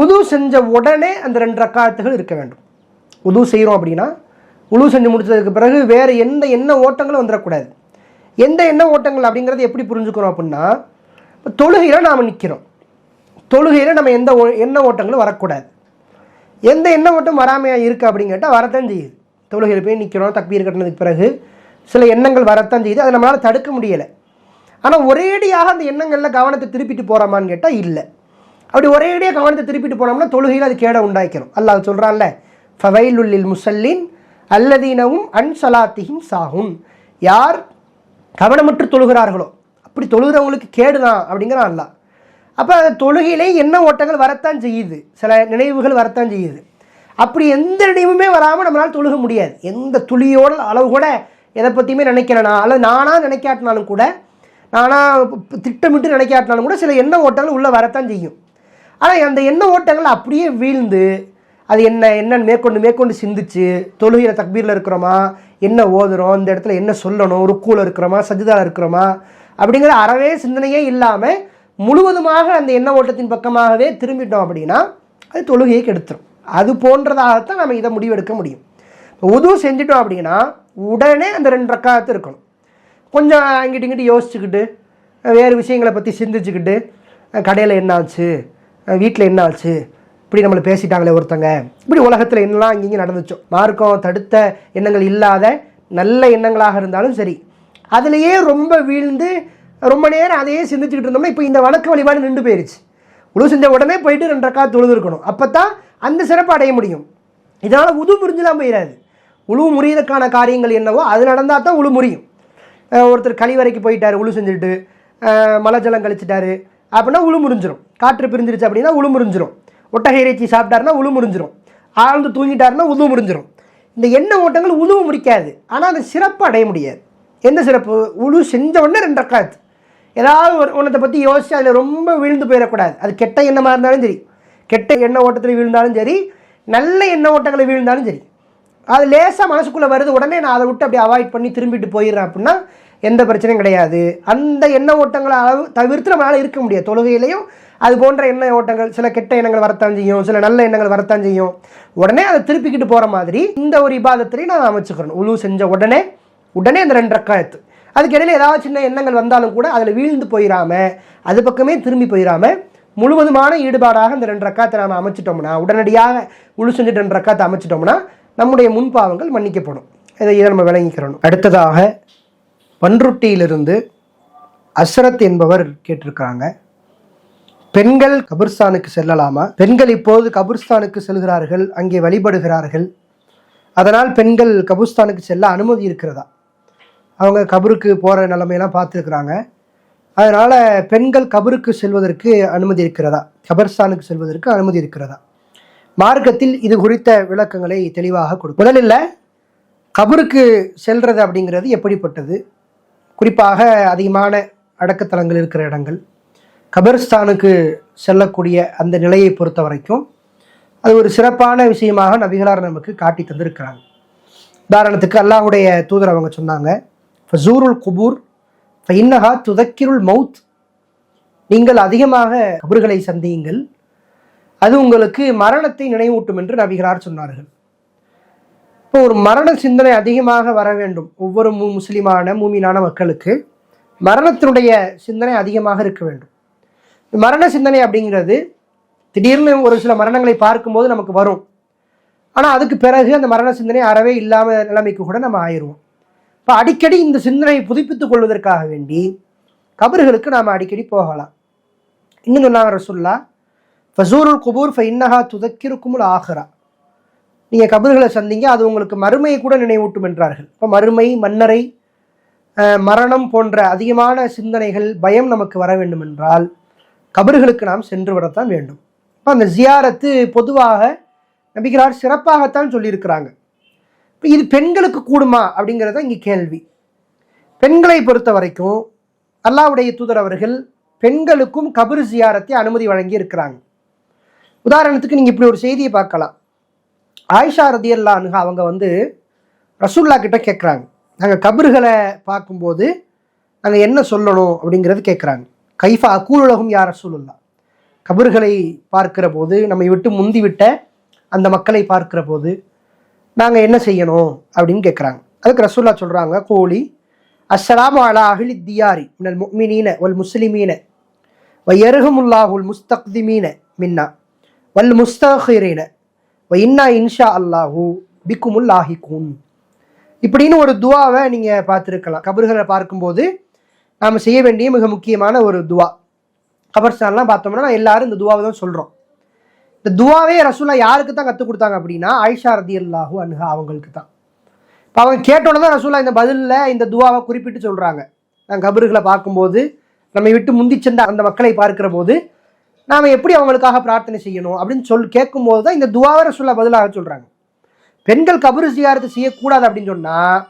S2: உது செஞ்ச உடனே அந்த ரெண்டு ரக்காத்துகள் இருக்க வேண்டும். உது செய்கிறோம் அப்படின்னா உழு செஞ்சு முடித்ததுக்கு பிறகு வேறு எந்த எண்ண ஓட்டங்களும் வந்துடக்கூடாது எந்த எண்ண ஓட்டங்கள் அப்படிங்கிறத எப்படி புரிஞ்சுக்கிறோம் அப்படின்னா இப்போ தொழுகையில் நாம் நிற்கிறோம் தொழுகையில் நம்ம எந்த ஓ- எண்ண ஓட்டங்களும் வரக்கூடாது. எந்த எண்ண ஓட்டம் வராமையாக இருக்குது அப்படின்னு கேட்டால் வரத்தான் செய்யுது. தொழுகையில் போய் நிற்கிறோம் தக்பீர் கட்டினதுக்கு பிறகு சில எண்ணங்கள் வரத்தான் செய்யுது. அதை நம்மளால் தடுக்க முடியலை. ஆனால் ஒரேடியாக அந்த எண்ணங்களில் கவனத்தை திருப்பிட்டு போகிறோமான்னு கேட்டால் இல்லை. அப்படி ஒரேடியாக கவனத்தை திருப்பிட்டு போனோம்னா தொழுகையில் அது கேட உண்டாக்கிறோம் அல்லாஹ் சொல்கிறான்ல ஃபவைலுல்லில் முசல்லின் அல்லதீனவும் அன்சலாத்திஹிம் சாகும் யார் கவனமற்று தொழுகிறார்களோ அப்படி தொழுகிறவங்களுக்கு கேடுதான் அப்படிங்கிறான் அல்லாஹ். அப்போ தொழுகையிலே என்ன ஓட்டங்கள் வரத்தான் செய்யுது. சில நினைவுகள் வரத்தான் செய்யுது. அப்படி எந்த நினைவுமே வராமல் நம்மளால் தொழுக முடியாது. எந்த துளியோட அளவு கூட எதை பற்றியுமே நினைக்கிறேனா அல்லது நானாக நினைக்காட்டினாலும் கூட நானாக திட்டமிட்டு நினைக்காட்டினாலும் கூட சில எண்ண ஓட்டங்கள் உள்ளே வரத்தான் செய்யும். ஆனால் அந்த எண்ண ஓட்டங்கள் அப்படியே வீழ்ந்து அது என்ன என்னன்னு மேற்கொண்டு மேற்கொண்டு சிந்திச்சு தொழுகிற தக்பீரில் இருக்கிறோமா என்ன ஓதுறோம் இந்த இடத்துல என்ன சொல்லணும் ருக்கூல இருக்கிறோமா சஜிதாவில் இருக்கிறோமா அப்படிங்கிற அறவே சிந்தனையே இல்லாமல் முழுவதுமாக அந்த எண்ண ஓட்டத்தின் பக்கமாகவே திரும்பிட்டோம் அப்படின்னா அது தொழுகையை கெடுத்துரும். அது போன்றதாகத்தான் நம்ம இதை முடிவெடுக்க முடியும். உது செஞ்சிட்டோம் அப்படின்னா உடனே அந்த ரெண்டு ரக்காத்து இருக்கணும். கொஞ்சம் அங்கிட்டு இங்கிட்டு யோசிச்சுக்கிட்டு வேறு விஷயங்களை பற்றி சிந்திச்சுக்கிட்டு கடையில் என்ன ஆச்சு வீட்டில் என்ன ஆச்சு இப்படி நம்மளை பேசிட்டாங்களே ஒருத்தங்க இப்படி உலகத்தில் என்னெல்லாம் இங்கேயும் நடந்துச்சோ மார்க்கம் தடுத்த எண்ணங்கள் இல்லாத நல்ல எண்ணங்களாக இருந்தாலும் சரி அதுலேயே ரொம்ப வீழ்ந்து ரொம்ப நேரம் அதையே சிந்திச்சுக்கிட்டு இருந்தோம்னா இப்போ இந்த வணக்க வழிபாடு நின்று போயிருச்சு. உழவு செஞ்ச உடனே போயிட்டு ரெண்டு ரக்கா தொழுது இருக்கணும் அப்போ தான் அந்த சிறப்பு அடைய முடியும். இதனால் உது முறிஞ்சுலாம் போயிடாது உழுவு முறியதுக்கான காரியங்கள் என்னவோ அது நடந்தால் தான் உழு முறியும். ஒருத்தர் கழிவறைக்கு போயிட்டாரு உழு செஞ்சுட்டு மலை ஜலம் கழிச்சிட்டாரு அப்படின்னா உழு முறிஞ்சிரும். காற்று பிரிஞ்சிருச்சு அப்படின்னா உழு முறிஞ்சிரும். ஒட்டகை இறைச்சி சாப்பிட்டாருன்னா உழு முறிஞ்சிரும். ஆழ்ந்து தூங்கிட்டாருன்னா உது முறிஞ்சிரும். இந்த எண்ணெய் ஓட்டங்கள் உழுவு முடிக்காது. ஆனால் அந்த சிறப்பு அடைய முடியாது. எந்த சிறப்பு? உழு செஞ்ச உடனே ரெண்டு ரக்காத்து ஏதாவது ஒரு ஒன்றத்தை பற்றி யோசிச்சு அதில் ரொம்ப விழுந்து போயிடக்கூடாது. அது கெட்ட எண்ணமாக இருந்தாலும் சரி. கெட்ட எண்ணெய் ஓட்டத்தில் விழுந்தாலும் சரி. நல்ல எண்ணெய் ஓட்டங்களை விழுந்தாலும் சரி. அது லேசாக மனசுக்குள்ளே வருது. உடனே நான் அதை விட்டு அப்படியே அவாய்ட் பண்ணி திரும்பிட்டு போயிடுறேன் அப்படின்னா எந்த பிரச்சனையும் கிடையாது. அந்த எண்ணெய் ஓட்டங்களை அளவு தவிர்த்து நம்மளால் இருக்க முடியாது. தொழுகையிலையும் அது போன்ற எண்ணெய் ஓட்டங்கள் சில கெட்ட எண்ணங்கள் வரத்தான் செய்யும். சில நல்ல எண்ணங்கள் வரத்தான் செய்யும். உடனே அதை திருப்பிக்கிட்டு போகிற மாதிரி இந்த ஒரு இபாதத்திலையும் நான் அமைச்சுக்கிறேன் உழு செஞ்ச உடனே உடனே அந்த ரெண்டு ரக்காயத்து அதுக்கு இடையில ஏதாவது சின்ன எண்ணங்கள் வந்தாலும் கூட அதில் வீழ்ந்து போயிடாம அது பக்கமே திரும்பி போயிடாம முழுவதுமான ஈடுபாடாக இந்த ரெண்டு ரக்காத்தை நாம் அமைச்சிட்டோம்னா உடனடியாக உழு செஞ்சு ரெண்டு ரக்காத்தை அமைச்சிட்டோம்னா நம்முடைய முன்பாவங்கள் மன்னிக்கப்படும். இதை இதை நம்ம விளங்கிக்கிறோம் அடுத்ததாக பன்ருட்டியிலிருந்து அஸ்ரத் என்பவர் கேட்டிருக்காங்க பெண்கள் கபிர்ஸ்தானுக்கு செல்லலாமா? பெண்கள் இப்போது கபிர்ஸ்தானுக்கு செல்கிறார்கள் அங்கே வழிபடுகிறார்கள். அதனால் பெண்கள் கபிர்ஸ்தானுக்கு செல்ல அனுமதி இருக்கிறதா? அவங்க கபருக்கு போகிற நிலைமையெல்லாம் பார்த்துருக்குறாங்க. அதனால் பெண்கள் கபருக்கு செல்வதற்கு அனுமதி இருக்கிறதா? கபர்ஸ்தானுக்கு செல்வதற்கு அனுமதி இருக்கிறதா? மார்க்கத்தில் இது குறித்த விளக்கங்களை தெளிவாக கொடுக்கும். முதலில் கபருக்கு செல்வது அப்படிங்கிறது எப்படிப்பட்டது? குறிப்பாக அதிகமான அடக்கத்தலங்கள் இருக்கிற இடங்கள். கபர்ஸ்தானுக்கு செல்லக்கூடிய அந்த நிலையை பொறுத்த வரைக்கும் அது ஒரு சிறப்பான விஷயமாக நபிகளார் நமக்கு காட்டி தந்திருக்கிறாங்க. உதாரணத்துக்கு அல்லாஹுடைய தூதர் அவங்க சொன்னாங்க ஃபசூருல் குபூர் இன்னஹா துதக்கிருள் மவுத் நீங்கள் அதிகமாக கபர்களை சந்தியுங்கள். அது உங்களுக்கு மரணத்தை நினைவூட்டும் என்று நபிகளார் சொன்னார்கள். இப்போ ஒரு மரண சிந்தனை அதிகமாக வர வேண்டும் ஒவ்வொரு முஸ்லிமான மூமினான மக்களுக்கு. மரணத்தினுடைய சிந்தனை அதிகமாக இருக்க வேண்டும். மரண சிந்தனை அப்படிங்கிறது திடீர்னு ஒரு சில மரணங்களை பார்க்கும்போது நமக்கு வரும். ஆனால் அதுக்கு பிறகு அந்த மரண சிந்தனை அறவே இல்லாமல் நிலைமைக்கு கூட நம்ம ஆயிடுவோம். இப்போ அடிக்கடி இந்த சிந்தனையை புதுப்பித்துக் கொள்வதற்காக வேண்டி கபர்களுக்கு நாம் அடிக்கடி போகலாம். இன்னும் சொன்னாங்க ரசுல்லா ஃபசூருல் குபூர் ஃப இன்னஹா துதக்கிருக்குமுல் ஆஹ்ரா. நீங்கள் கபர்களை சந்திங்க அது உங்களுக்கு மறுமையை கூட நினைவூட்டும் என்றார்கள். இப்போ மறுமை மன்னரை மரணம் போன்ற அதிகமான சிந்தனைகள் பயம் நமக்கு வர வேண்டும் என்றால் கபர்களுக்கு நாம் சென்று விடத்தான் வேண்டும். இப்போ அந்த ஜியாரத்து பொதுவாக நபிகளார் சிறப்பாகத்தான் சொல்லியிருக்கிறாங்க. இது பெண்களுக்கு கூடுமா அப்படிங்கிறது தான் இங்கே கேள்வி. பெண்களை பொறுத்த வரைக்கும் அல்லாவுடைய தூதர் அவர்கள் பெண்களுக்கும் கபர் ஜியாரத்தை அனுமதி வழங்கி இருக்கிறாங்க. உதாரணத்துக்கு நீங்கள் இப்படி ஒரு செய்தியை பார்க்கலாம். ஆயிஷா ரதியல்லானுங்க அவங்க வந்து ரசூல்லா கிட்ட கேட்குறாங்க நாங்கள் கபர்களை பார்க்கும்போது நாங்கள் என்ன சொல்லணும் அப்படிங்கிறது கேட்குறாங்க கைஃபா அக்கூலுலகம் யார் ரசூலுல்லா கபர்களை பார்க்கிற போது நம்மை விட்டு முந்திவிட்ட அந்த மக்களை பார்க்கிற போது நாங்கள் என்ன செய்யணும் அப்படின்னு கேட்குறாங்க அதுக்கு ரசூல்லா சொல்கிறாங்க கோழி அஸ்ஸலாம் அலா அகிலி தியாரி மினல் முக்மினீன வல் முஸ்லிமீன வயருஹமுல்லாஹுல் முஸ்தக்திமீன மின்னா வல் முஸ்தீரீன வ இன்னா இன்ஷா அல்லாஹு பிக்குமுல் லாஹிகூன். இப்படின்னு ஒரு துவாவை நீங்கள் பார்த்துருக்கலாம். கபர்களை பார்க்கும்போது நாம் செய்ய வேண்டிய மிக முக்கியமான ஒரு துவா. கபர்ஸ்தான்லாம் பார்த்தோம்னா நான் எல்லாரும் இந்த துவாவை தான் சொல்கிறோம் இந்த துவாவே ரசூல்லா யாருக்கு தான் கற்றுக் கொடுத்தாங்க அப்படின்னா ஆயிஷா ரதி அல்லாஹூ அன்ஹா அவங்களுக்கு தான் இப்போ அவங்க கேட்டோன்னே தான் ரசூலா இந்த பதிலில் இந்த துவாவை குறிப்பிட்டு சொல்கிறாங்க நான் கபருகளை பார்க்கும்போது நம்மை விட்டு முந்தி சென்ற அந்த மக்களை பார்க்கிற போது நாம் எப்படி அவங்களுக்காக பிரார்த்தனை செய்யணும் அப்படின்னு சொல் கேட்கும்போது தான் இந்த துவாவை ரசூலா பதிலாக சொல்கிறாங்க பெண்கள் கபரு ஜியாரத்து செய்யக்கூடாது அப்படின்னு சொன்னால்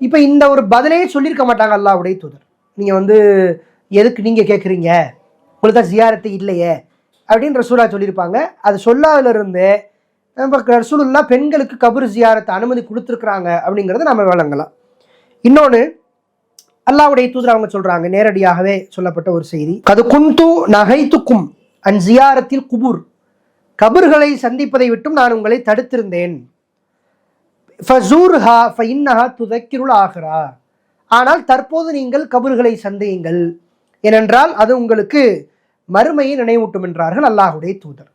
S2: இப்போ இந்த ஒரு பதிலே சொல்லியிருக்க மாட்டாங்க அல்லாவுடைய தூதர். நீங்கள் வந்து எதுக்கு நீங்கள் கேட்குறீங்க உங்களுக்கு தான் ஜியாரத்து இல்லையே. அப்படின்னு ரசூலா சொல்லியிருப்பாங்க. அது சொல்லாதிலிருந்து நம்ம ரசூலுல்லா பெண்களுக்கு கபர் ஜியாரத்தை அனுமதி கொடுத்துருக்குறாங்க அப்படிங்கிறத நம்ம வழங்கலாம் இன்னொன்று அல்லாஹ்வுடைய தூதர் அவங்க சொல்கிறாங்க நேரடியாகவே சொல்லப்பட்ட ஒரு செய்தி. கது குந்து நகைத்துக்கும் அன் ஜியாரத்தில் குபூர். கபர்களை சந்திப்பதை விட்டும் நான் உங்களை தடுத்திருந்தேன். ஃபசூர்ஹா ஃபஇன்னஹா துதக்கிருள் ஆகிறா. ஆனால் தற்போது நீங்கள் கபர்களை சந்தியுங்கள் ஏனென்றால் அது உங்களுக்கு மறுமையை நினைவூட்டும் என்றார்கள் அல்லாஹுடைய தூதர்.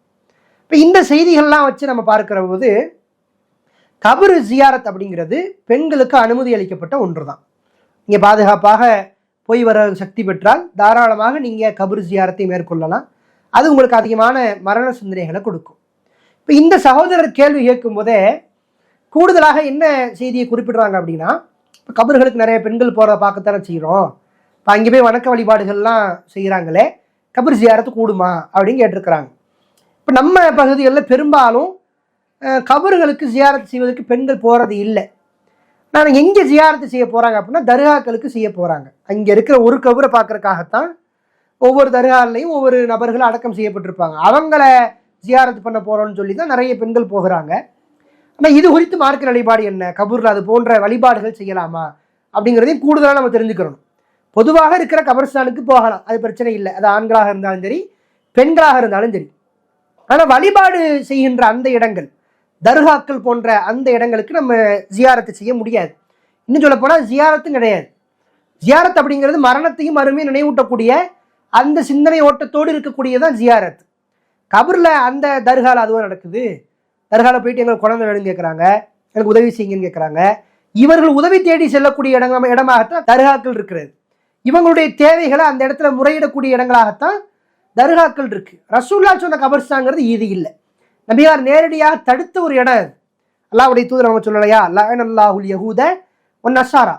S2: இப்போ இந்த செய்திகள்லாம் வச்சு நம்ம பார்க்கிற போது கபரு ஜியாரத் அப்படிங்கிறது பெண்களுக்கு அனுமதி அளிக்கப்பட்ட ஒன்று தான் நீங்கள் பாதுகாப்பாக போய் வர சக்தி பெற்றால் தாராளமாக நீங்கள் கபரு ஜியாரத்தை மேற்கொள்ளலாம். அது உங்களுக்கு அதிகமான மரண சிந்தனைகளை கொடுக்கும். இப்போ இந்த சகோதரர் கேள்வி கேட்கும் போதே கூடுதலாக என்ன செய்தியை குறிப்பிடுறாங்க அப்படின்னா இப்போ கபர்களுக்கு நிறைய பெண்கள் போகிறத பார்க்கத்தானே செய்கிறோம் இப்போ அங்கே போய் வணக்க வழிபாடுகள்லாம் செய்கிறாங்களே கபர் ஜியாரத்து கூடுமா? அப்படின்னு கேட்டிருக்கிறாங்க. இப்போ நம்ம பகுதிகளில் பெரும்பாலும் கபர்களுக்கு ஜியாரத்து செய்வதற்கு பெண்கள் போகிறது இல்லை. நான் எங்கே ஜியாரத்து செய்ய போகிறாங்க அப்படின்னா தர்காக்களுக்கு செய்ய போகிறாங்க அங்கே இருக்கிற ஒரு கபரை பார்க்குறக்காகத்தான் ஒவ்வொரு தர்காலையும் ஒவ்வொரு நபர்கள் அடக்கம் செய்யப்பட்டிருப்பாங்க. அவங்கள ஜியாரத்து பண்ண போகிறோம்னு சொல்லி தான் நிறைய பெண்கள் போகிறாங்க. ஆனால் இது குறித்து மார்க்க வழிபாடு என்ன? கபூரில் அது போன்ற வழிபாடுகள் செய்யலாமா? அப்படிங்கிறதையும் கூடுதலாக நம்ம தெரிஞ்சுக்கிறணும் பொதுவாக இருக்கிற கபர்ஸ்தானுக்கு போகலாம். அது பிரச்சனை இல்லை. அது ஆண்களாக இருந்தாலும் சரி பெண்களாக இருந்தாலும் சரி. ஆனால் வழிபாடு செய்கின்ற அந்த இடங்கள் தர்காக்கள் போன்ற அந்த இடங்களுக்கு நம்ம ஜியாரத்தை செய்ய முடியாது. இன்னும் சொல்ல போனால் ஜியாரத்தும் கிடையாது. ஜியாரத் அப்படிங்கிறது மரணத்தையும் மறுமையும் நினைவூட்டக்கூடிய அந்த சிந்தனை ஓட்டத்தோடு இருக்கக்கூடியதான் ஜியாரத். கபரில் அந்த தர்காவில் அதுவும் நடக்குது. தர்காவில் போயிட்டு எங்களுக்கு குழந்தை வேணும்னு கேட்குறாங்க எனக்கு உதவி செய்யுங்கன்னு கேட்குறாங்க இவர்கள் உதவி தேடி செல்லக்கூடிய இடங்க இடமாகத்தான் தர்காக்கள் இருக்கிறது. இவங்களுடைய தேவைகளை அந்த இடத்துல முறையிடக்கூடிய இடங்களாகத்தான் தர்காக்கள் இருக்கு. ரசூல்லா சொன்ன கபர்ஸ்தாங்கிறது இது இல்லை. நபியார் நேரடியாக தடுத்த ஒரு இடம் அது. அல்லாஹ்வுடைய தூதர் அவங்க சொல்லலையா? லயன் அல்லாஹுல் யகூத ஒன் நசாரா.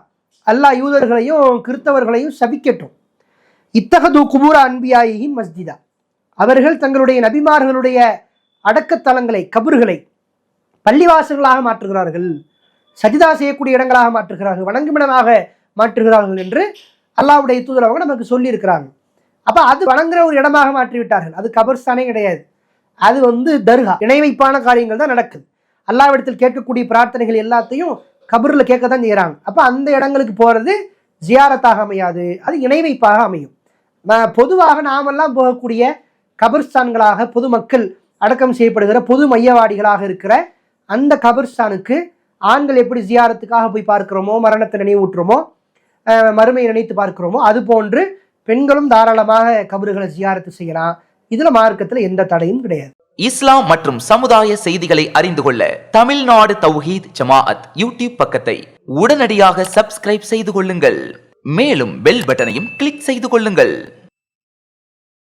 S2: அல்லாஹ் யூதர்களையும் கிறித்தவர்களையும் சபிக்கட்டும். இத்தகது குபூரா அன்பியாயி மஸ்ஜிதா. அவர்கள் தங்களுடைய நபிமார்களுடைய அடக்கத்தலங்களை கபர்களை பள்ளிவாசல்களாக மாற்றுகிறார்கள். சஜிதா செய்யக்கூடிய இடங்களாக மாற்றுகிறார்கள். வணங்குமிடமாக மாற்றுகிறார்கள் என்று அல்லாவுடைய தூதர் அவங்க நமக்கு சொல்லியிருக்கிறாங்க. அப்போ அது வணங்குற ஒரு இடமாக மாற்றி விட்டார்கள் அது கபர்ஸ்தானே கிடையாது. அது வந்து தர்கா. இணை வைப்பான காரியங்கள் தான் நடக்குது. அல்லாவிடத்தில் கேட்கக்கூடிய பிரார்த்தனைகள் எல்லாத்தையும் கபரில் கேட்க தான் செய்கிறாங்க அப்போ அந்த இடங்களுக்கு போகிறது ஜியாரத்தாக அமையாது. அது இணை வைப்பாக அமையும். நான் பொதுவாக நாமெல்லாம் போகக்கூடிய கபர்ஸ்தான்களாக பொதுமக்கள் அடக்கம் செய்யப்படுகிற பொது மையவாடிகளாக இருக்கிற அந்த கபர்ஸ்தானுக்கு ஆண்கள் எப்படி ஜியாரத்துக்காக போய் பார்க்கிறோமோ மரணத்தை நினைவூட்டுறோமோ மறுமையை நினைத்து பார்க்கிறோமோ அது போன்று பெண்களும் தாராளமாக கபறுகளை ஜியாரத்து செய்யலாம். இதுல மார்க்கத்துல எந்த தடையும் கிடையாது.
S3: இஸ்லாம் மற்றும் சமுதாய செய்திகளை அறிந்து கொள்ள தமிழ்நாடு தௌஹீத் ஜமாஅத் யூடியூப் பக்கத்தை உடனடியாக சப்ஸ்கிரைப் செய்து கொள்ளுங்கள். மேலும் பெல் பட்டனையும் கிளிக் செய்து கொள்ளுங்கள்.